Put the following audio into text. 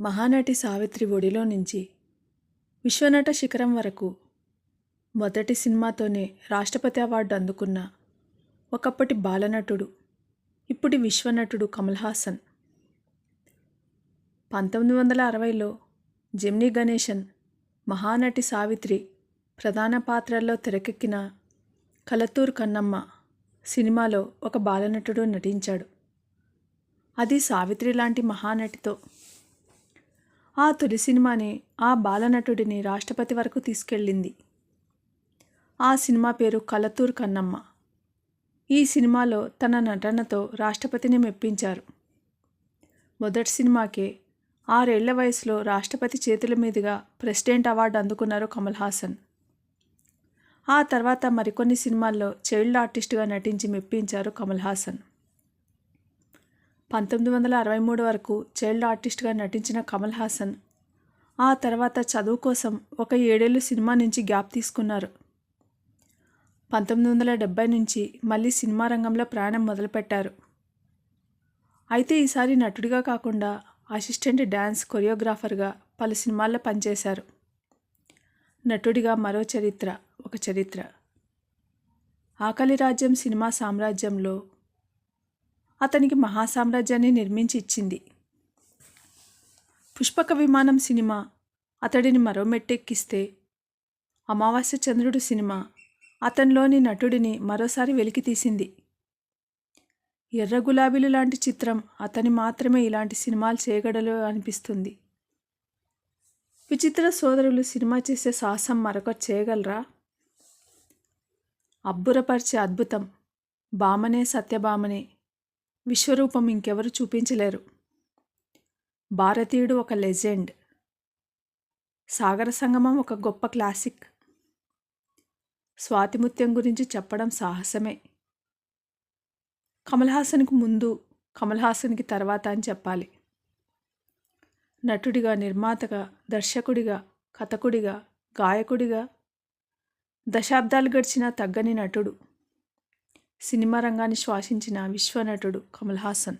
మహానటి సావిత్రి ఒడిలో నుంచి విశ్వనట శిఖరం వరకు మొదటి సినిమాతోనే రాష్ట్రపతి అవార్డు అందుకున్న ఒకప్పటి బాలనటుడు ఇప్పటి విశ్వనటుడు కమల్ హాసన్. పంతొమ్మిది వందల అరవైలో జెమినీ గణేశన్ మహానటి సావిత్రి ప్రధాన పాత్రల్లో తెరకెక్కిన కలతూర్ కన్నమ్మ సినిమాలో ఒక బాలనటుడు నటించాడు. అది సావిత్రి లాంటి మహానటితో ఆ తొలి సినిమాని ఆ బాలనటుడిని రాష్ట్రపతి వరకు తీసుకెళ్ళింది. ఆ సినిమా పేరు కలతూర్ కన్నమ్మ. ఈ సినిమాలో తన నటనతో రాష్ట్రపతిని మెప్పించారు. మొదటి సినిమాకే ఆరేళ్ళ వయసులో రాష్ట్రపతి చేతుల మీదుగా ప్రెసిడెంట్ అవార్డు అందుకున్నారు కమల్ హాసన్. ఆ తర్వాత మరికొన్ని సినిమాల్లో చైల్డ్ ఆర్టిస్టుగా నటించి మెప్పించారు కమల్ హాసన్. పంతొమ్మిది వందల అరవై మూడు వరకు చైల్డ్ ఆర్టిస్ట్గా నటించిన కమల్ హాసన్. ఆ తర్వాత చదువు కోసం ఒక ఏడేళ్ళు సినిమా నుంచి గ్యాప్ తీసుకున్నారు. పంతొమ్మిది వందల డెబ్బై నుంచి మళ్ళీ సినిమా రంగంలో ప్రయాణం మొదలుపెట్టారు. అయితే ఈసారి నటుడిగా కాకుండా అసిస్టెంట్ డ్యాన్స్ కొరియోగ్రాఫర్గా పలు సినిమాల్లో పనిచేశారు. నటుడిగా మరో చరిత్ర ఒక చరిత్ర. ఆకలి రాజ్యం సినిమా సామ్రాజ్యంలో అతనికి మహాసామ్రాజ్యాన్ని నిర్మించి ఇచ్చింది పుష్పక విమానం సినిమా అతడిని మరో మెట్టెక్కిస్తే అమావాస్య చంద్రుడు సినిమా అతనిలోని నటుడిని మరోసారి వెలికితీసింది. ఎర్ర గులాబీలు లాంటి చిత్రం అతని మాత్రమే ఇలాంటి సినిమాలు చేయగడలో అనిపిస్తుంది. విచిత్ర సోదరులు సినిమా చేసే సాహసం మరొకటి చేయగలరా? అబ్బురపరిచే అద్భుతం. బామనే సత్యభామనే విశ్వరూపం ఇంకెవరు చూపించలేరు. భారతీయుడు ఒక లెజెండ్. సాగర సంగమం ఒక గొప్ప క్లాసిక్. స్వాతిముత్యం గురించి చెప్పడం సాహసమే. కమల్ హాసన్కి ముందు కమల్ హాసన్కి తర్వాత అని చెప్పాలి. నటుడిగా నిర్మాతగా దర్శకుడిగా కథకుడిగా గాయకుడిగా దశాబ్దాలు గడిచిన తగ్గని నటుడు. సినిమా రంగాన్ని శ్వాసించిన విశ్వనటుడు కమల్ హాసన్.